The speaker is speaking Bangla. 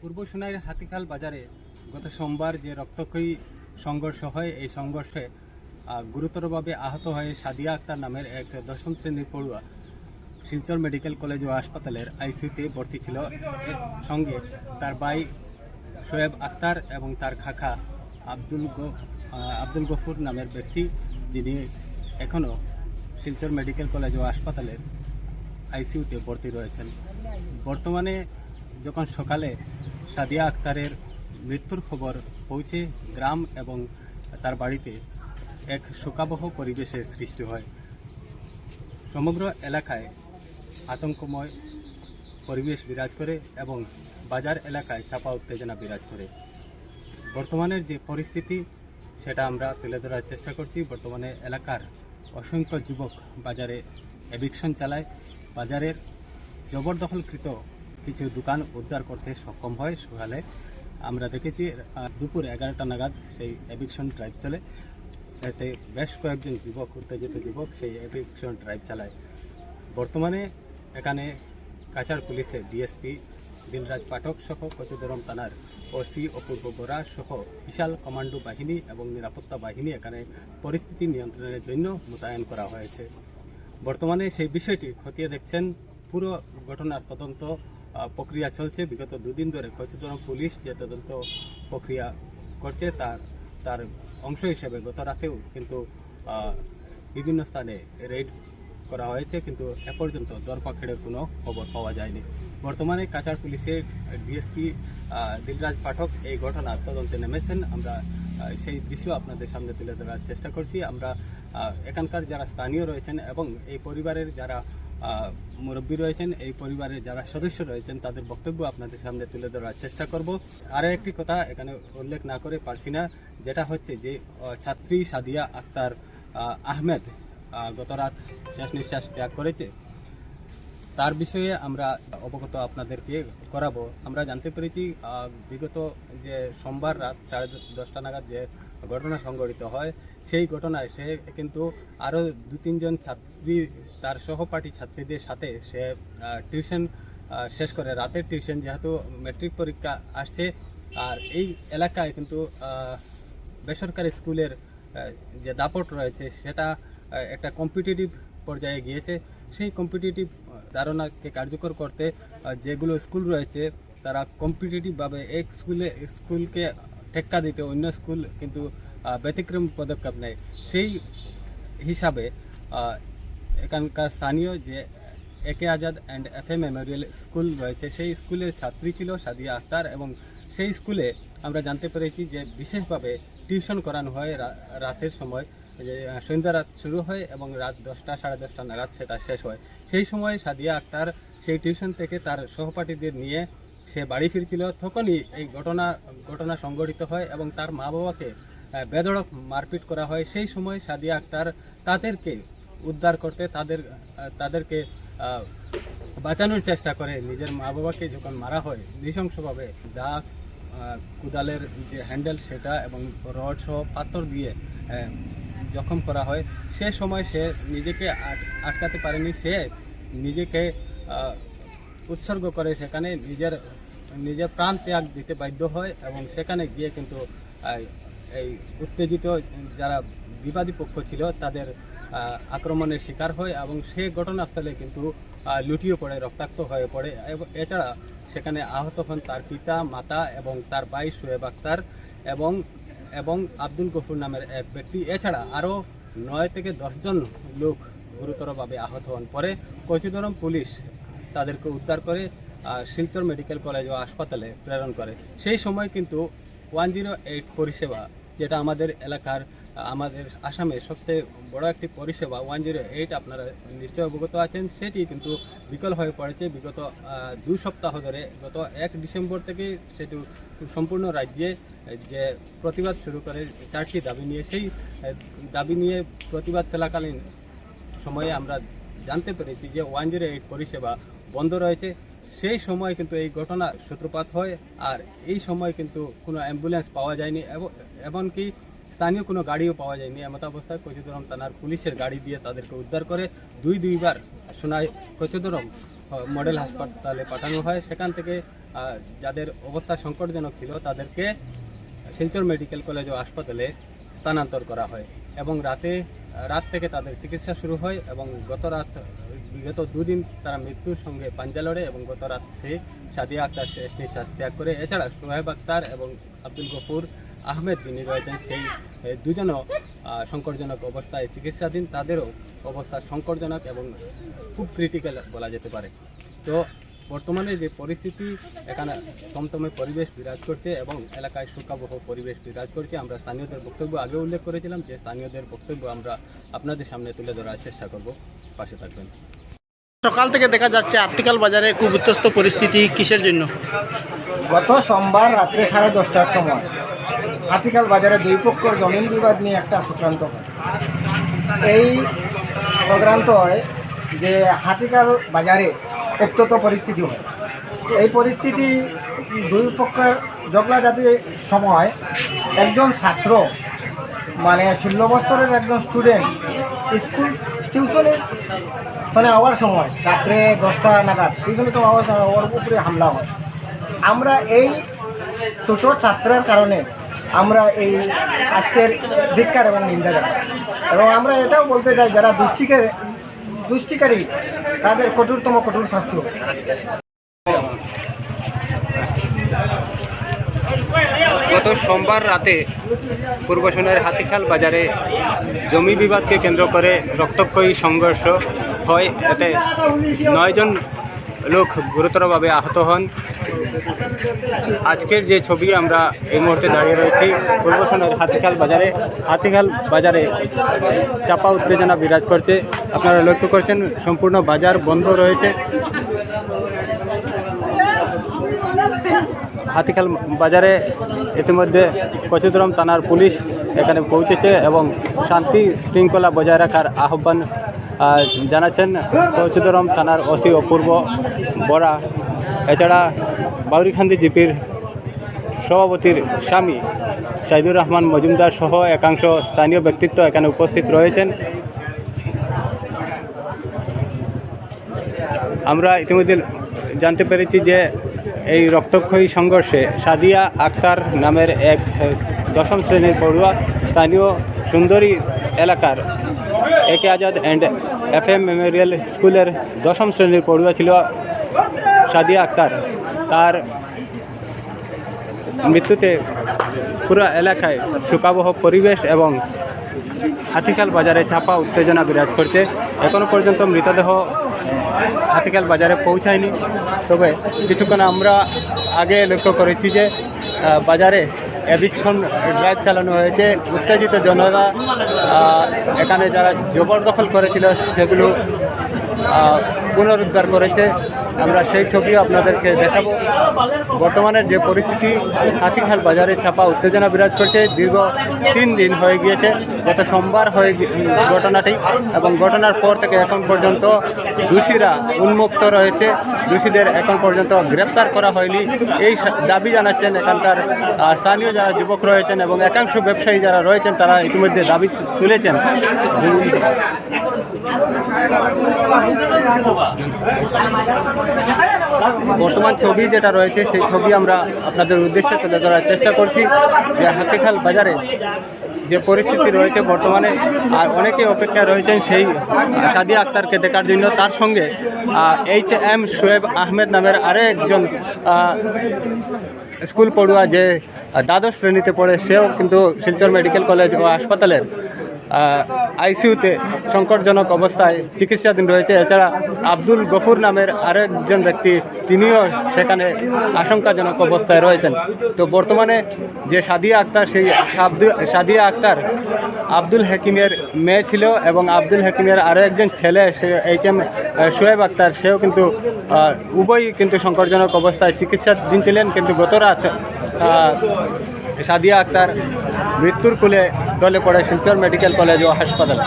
পূর্ব সোনাইয়ের হাতিখাল বাজারে গত সোমবার যে রক্তক্ষয়ী সংঘর্ষ হয়, এই সংঘর্ষে গুরুতরভাবে আহত হয়ে সাদিয়া আক্তার নামের এক দশম শ্রেণির পড়ুয়া। শিলচর মেডিকেল কলেজ ও হাসপাতালের আইসিইউতে ভর্তি ছিল সঙ্গে তার ভাই শোয়েব আক্তার এবং তার খাখা আব্দুল আব্দুল গফুর নামের ব্যক্তি, যিনি এখনও শিলচর মেডিকেল কলেজ ও হাসপাতালের আইসিইউতে ভর্তি রয়েছেন। বর্তমানে যখন সকালে সাদিয়া আক্তারের মৃত্যুর খবর পৌঁছে গ্রাম এবং তার বাড়িতে এক শোকাবহ পরিবেশে সৃষ্টি হয়। সমগ্র এলাকায় আতঙ্কময় পরিবেশ বিরাজ করে এবং বাজার এলাকায় চাপা উত্তেজনা বিরাজ করে। বর্তমানের যে পরিস্থিতি, সেটা আমরা তুলে ধরার চেষ্টা করছি। বর্তমানে এলাকার অসংখ্য যুবক বাজারে এভিকশন চালায়। বাজারের জবরদখলকৃত কিছু দোকান উদ্ধার করতে সক্ষম হয়। সকালে আমরা দেখেছি দুপুর এগারোটা নাগাদ সেই এভিকশন ড্রাইভ চলে। এতে বেশ কয়েকজন যুবক, উত্তেজিত যুবক সেই এভিকশন ড্রাইভ চালায়। বর্তমানে এখানে কাছাড় পুলিশের ডিএসপি দিলরাজ পাঠক সহ কচুদরম থানার ওসি অপূর্ব গোড়া সহ বিশাল কমান্ডো বাহিনী এবং নিরাপত্তা বাহিনী এখানে পরিস্থিতি নিয়ন্ত্রণের জন্য মোতায়েন করা হয়েছে। বর্তমানে সেই বিষয়টি খতিয়ে দেখছেন পুরো ঘটনার তদন্ত প্রক্রিয়া চলছে। বিগত দুদিন ধরে কচুদরম পুলিশ যে তদন্ত প্রক্রিয়া করছে, তার তার অংশ হিসেবে গত রাতেও কিন্তু বিভিন্ন স্থানে রেড করা হয়েছে, কিন্তু এ পর্যন্ত দরপাখেড়ের কোনো খবর পাওয়া যায়নি। বর্তমানে কাছাড় পুলিশের ডিএসপি দিলরাজ পাঠক এই ঘটনার তদন্তে নেমেছেন। আমরা সেই দৃশ্য আপনাদের সামনে তুলে ধরার চেষ্টা করছি। আমরা এখানকার যারা স্থানীয় রয়েছেন এবং এই পরিবারের যারা মুরব্বী রয়েছেন, এই পরিবারের যারা সদস্য রয়েছেন, তাদের বক্তব্য আপনাদের সামনে তুলে ধরার চেষ্টা করব। আরও একটি কথা এখানে উল্লেখ না করে পারছি না, যেটা হচ্ছে যে ছাত্রী সাদিয়া আক্তার আহমেদ গতরাত গত শেষ নিঃশ্বাস ত্যাগ করেছে। তার বিষয়ে আমরা অবগত আপনাদেরকে করাবো। আমরা জানতে পেরেছি বিগত যে সোমবার রাত সাড়ে দশটা নাগাদ যে ঘটনা সংঘটিত হয়, সেই ঘটনায় সে কিন্তু আরও দু তিনজন ছাত্রী, তার সহপাঠী ছাত্রীদের সাথে সে টিউশন শেষ করে। রাতের টিউশন যেহেতু ম্যাট্রিক পরীক্ষা আসছে, আর এই এলাকায় কিন্তু বেসরকারি স্কুলের যে দাপট রয়েছে, সেটা একটা কম্পিটিটিভ পর্যায়ে গিয়েছে। সেই কম্পিটিটিভ ধারণাকে কার্যকর করতে যেগুলো স্কুল রয়েছে, তারা কম্পিটিটিভভাবে এক স্কুলে স্কুলকে টেক্কা দিতে, অন্য স্কুল কিন্তু ব্যতিক্রম পদক্ষেপ নেয়। সেই হিসাবে এখানকার স্থানীয় যে A K Azad and F A memorial school রয়েছে, সেই স্কুলের ছাত্রী ছিল সাদিয়া আক্তার এবং সেই স্কুলে আমরা জানতে পেরেছি যে বিশেষভাবে টিউশন করানো হয় রাতের সময়। সন্ধ্যা রাত শুরু হয় এবং রাত দশটা সাড়ে দশটা নাগাদ সেটা শেষ হয়। সেই সময় সাদিয়া আক্তার সেই টিউশন থেকে তার সহপাঠীদের নিয়ে সে বাড়ি ফিরছিল। তখনই এই ঘটনা ঘটনা সংঘটিত হয় এবং তার মা বাবাকে আহ, বেধড়ক মারপিট করা হয়। সেই সময় সাদিয়া আক্তার তাদেরকে উদ্ধার করতে তাদের তাদেরকে বাঁচানোর চেষ্টা করে। নিজের মা বাবাকে যখন মারা হয় নৃশংসভাবে দা কুদালের যে হ্যান্ডেল সেটা এবং রড সহ পাথর দিয়ে জখম করা হয়, সে সময় সে নিজেকে আটকাতে পারেনি, সে নিজেকে উৎসর্গ করে সেখানে নিজের নিজের প্রাণ ত্যাগ দিতে বাধ্য হয় এবং সেখানে গিয়ে কিন্তু এই উত্তেজিত যারা বিবাদী পক্ষ ছিল তাদের আক্রমণের শিকার হয় এবং সে ঘটনাস্থলে কিন্তু লুটিয়ে পড়ে, রক্তাক্ত হয়ে পড়ে। এছাড়া সেখানে আহত হন তার পিতা, মাতা এবং তার ভাই সোয়েব আক্তার এবং এবং আব্দুল গফুর নামের এক ব্যক্তি। এছাড়া আরও নয় থেকে দশজন লোক গুরুতরভাবে আহত হন। পরে কচিদরম পুলিশ তাদেরকে উদ্ধার করে শিলচর মেডিকেল কলেজ ও হাসপাতালে প্রেরণ করে। সেই সময় কিন্তু ওয়ান জিরো এইট পরিষেবা যেটা আমাদের এলাকার, আমাদের আসামের সবচেয়ে বড় একটি পরিষেবা ওয়ান জিরো এইট আপনারা নিশ্চয়ই অবগত আছেন, সেটি কিন্তু বিকল হয়ে পড়েছে। বিগত দুই সপ্তাহ ধরে, গত এক ডিসেম্বর থেকে সেটি সম্পূর্ণ রাজ্যে, যে প্রতিবাদ শুরু করে চারটি দাবি নিয়ে, সেই দাবি নিয়ে প্রতিবাদ চলাকালীন সময়ে আমরা জানতে পেরেছি যে ওয়ান জিরো এইট পরিষেবা বন্ধ রয়েছে। সেই সময় কিন্তু এই ঘটনা সূত্রপাত হয় আর এই সময় কিন্তু কোনো অ্যাম্বুলেন্স পাওয়া যায়নি এমনকি স্থানীয় কোনো গাড়িও পাওয়া যায়নি। এমত অবস্থায় কচুদরম থানার পুলিশের গাড়ি দিয়ে তাদেরকে উদ্ধার করে দুই দুইবার শোনায় কচুদরম মডেল হাসপাতালে পাঠানো হয়। সেখান থেকে যাদের অবস্থা সংকটজনক ছিল তাদেরকে শিলচর মেডিকেল কলেজ ও হাসপাতালে স্থানান্তর করা হয় এবং রাতে রাত থেকে তাদের চিকিৎসা শুরু হয় এবং গত রাত বিগত দুদিন তারা মৃত্যুর সঙ্গে পাঞ্জা লড়ে এবং গত রাত সে সাদিয়া আক্তার শেষ নিঃশ্বাস ত্যাগ করে। এছাড়া সোহেব আক্তার এবং আব্দুল গফুর আহমেদ যিনি রয়েছেন সেই দুজনও সংকটজনক অবস্থায় চিকিৎসাধীন। তাদেরও অবস্থা সংকটজনক এবং খুব ক্রিটিক্যাল বলা যেতে পারে। তো বর্তমানে যে পরিস্থিতি এখানে থমথমে পরিবেশ বিরাজ করছে এবং এলাকায় শোকাবহ পরিবেশ বিরাজ করছে। আমরা স্থানীয়দের বক্তব্য আগে উল্লেখ করেছিলাম যে স্থানীয়দের বক্তব্য আমরা আপনাদের সামনে তুলে ধরার চেষ্টা করব। পাশে থাকবেন। সকাল থেকে দেখা যাচ্ছে আর্টিকাল বাজারে খুব উত্তস্ত পরিস্থিতি। কিসের জন্য? গত সোমবার রাত্রে সাড়ে দশটার সময় হাতিকাল বাজারে দুই পক্ষর জমিন বিবাদ নিয়ে একটা সুক্রান্ত হয়। এই সংক্রান্ত হয় যে হাতিকাল বাজারে উত্তত পরিস্থিতি হয় এই পরিস্থিতি দুই পক্ষের ঝগড়াঝাটির সময় একজন ছাত্র মানে ষোলো বছরের একজন স্টুডেন্ট স্কুল, টিউশনে মানে আওয়ার সময়, রাত্রে দশটা নাগাদ, টিউশনে তো হওয়ার সময়, ওর উপরে হামলা হয়। আমরা এই ছোট ছাত্রের কারণে আমরা এই আজকের ধিক্কার এবং নিন্দা এবং আমরা এটাও বলতে চাই, যারা দুষ্টিকে দুষ্টিকারী, তাদের কঠোরতম কঠোর শাস্তি হবে। গত সোমবার রাতে পূর্বসনের হাতিখাল বাজারে জমি বিবাদকে কেন্দ্র করে রক্তক্ষয়ী সংঘর্ষ হয়। এতে নয়জন লোক গুরুতরভাবে আহত হন। আজকের যে ছবি আমরা এই মুহূর্তে দাঁড়িয়ে রয়েছি পূর্বসনের হাতিখাল বাজারে। হাতিখাল বাজারে চাপা উত্তেজনা বিরাজ করছে। আপনারা লক্ষ্য করছেন, সম্পূর্ণ বাজার বন্ধ রয়েছে। হাতিখাল বাজারে ইতিমধ্যে কচুদরম থানার পুলিশ এখানে পৌঁছেছে এবং শান্তি শৃঙ্খলা বজায় রাখার আহ্বান জানাচ্ছেন। কচুদরম থানার ওসি অপূর্ব বরা। এছাড়া বাউরিখান্দি জিপির সভাপতির স্বামী সাইদুর রহমান মজুমদার সহ একাংশ স্থানীয় ব্যক্তিত্ব এখানে উপস্থিত রয়েছেন। আমরা ইতিমধ্যে জানতে পেরেছি যে এই রক্তক্ষয়ী সংঘর্ষে সাদিয়া আক্তার নামের এক দশম শ্রেণির পড়ুয়া স্থানীয় সুন্দরী এলাকার A K Azad and F M memorial স্কুলের দশম শ্রেণির পড়ুয়া ছিল সাদিয়া আক্তার, তার মৃত্যুতে পুরো এলাকায় শোকাবহ পরিবেশ এবং হাতিখাল বাজারে চাপা উত্তেজনা বিরাজ করছে। এখনও পর্যন্ত মৃতদেহ হাতিখাল বাজারে পৌঁছায়নি। তবে কিছুক্ষণ আমরা আগে লক্ষ্য করেছি যে বাজারে এভিকশন ড্রাইভ চালানো হয়েছে। উত্তেজিত জনতা এখানে যারা জবরদখল করেছিল, সেগুলো পুনরুদ্ধার করেছে। আমরা সেই ছবি আপনাদেরকে দেখাবো। বর্তমানের যে পরিস্থিতি, হাতিখাল বাজারে চাপা উত্তেজনা বিরাজ করছে। দীর্ঘ তিন দিন হয়ে গিয়েছে। গত সোমবার হয়ে ঘটনাটি এবং ঘটনার পর থেকে এখন পর্যন্ত দোষীরা উন্মুক্ত রয়েছে। দোষীদের এখন পর্যন্ত গ্রেপ্তার করা হয়নি। এই দাবি জানাচ্ছেন এখানকার স্থানীয় যারা যুবক রয়েছেন এবং একাংশ ব্যবসায়ী যারা রয়েছেন, তারা ইতিমধ্যে দাবি তুলেছেন। বর্তমান ছবি যেটা রয়েছে, সেই ছবি আমরা আপনাদের উদ্দেশ্যে তুলে ধরার চেষ্টা করছি যে হাতিখাল বাজারে যে পরিস্থিতি রয়েছে বর্তমানে, আর অনেকে অপেক্ষায় রয়েছেন সেই সাদিয়া আক্তারকে দেখার জন্য। তার সঙ্গে এইচ এম শোয়েব আহমেদ নামের আরও একজন স্কুল পড়ুয়া যে দ্বাদশ শ্রেণীতে পড়ে, সেও কিন্তু শিলচর মেডিকেল কলেজ ও হাসপাতালের আইসিইউতে সংকটজনক অবস্থায় চিকিৎসাধীন রয়েছে। এছাড়া আব্দুল গফুর নামের আরও একজন ব্যক্তি, তিনিও সেখানে আশঙ্কাজনক অবস্থায় রয়েছেন। তো বর্তমানে যে সাদিয়া আক্তার, সেই সাদিয়া আক্তার আব্দুল হাকিমের মেয়ে ছিল এবং আব্দুল হাকিমের আরও একজন ছেলে, সে এইচ এম শোয়েব আক্তার, সেও কিন্তু উভয়ই কিন্তু সংকটজনক অবস্থায় চিকিৎসাধীন ছিলেন। কিন্তু গত রাত সাদিয়া আক্তার মৃত্যুর কুলে দলে পড়ে শিলচর মেডিকেল কলেজ ও হাসপাতাল।